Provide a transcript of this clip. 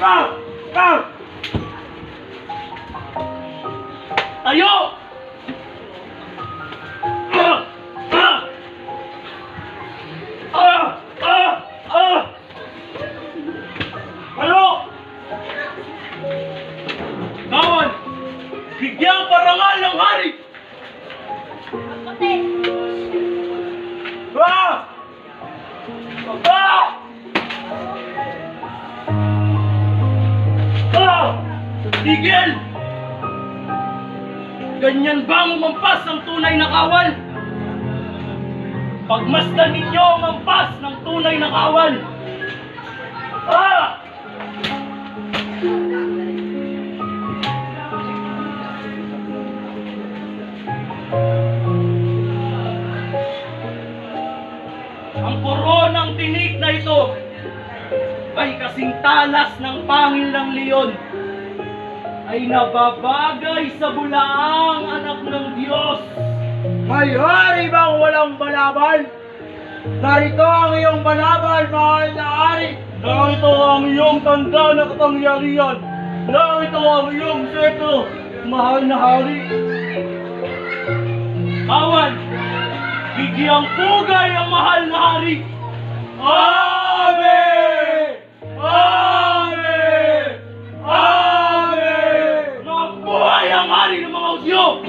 Ah! Ah! Tayo! Ah! Ah! Ah! Ah! Ah! Tayo! Kawan! Bigyan ng hari! Ah! Ah! Tigil! Ganyan ba ang umampas ng tunay na kawal? Pagmasdan ninyo ang ampas ng tunay na kawal! Ah! Ang koronang tinik na ito ay kasing talas ng pangil ng leon ay nababagay sa bulaang anak ng Diyos. May hari bang walang balaban? Narito ang iyong balaban, mahal na hari. Narito ang iyong tanda na kapangyarihan. Narito ang iyong seto, mahal na hari. Kawan, bigyang pugay ang mahal na hari. Ah! yok.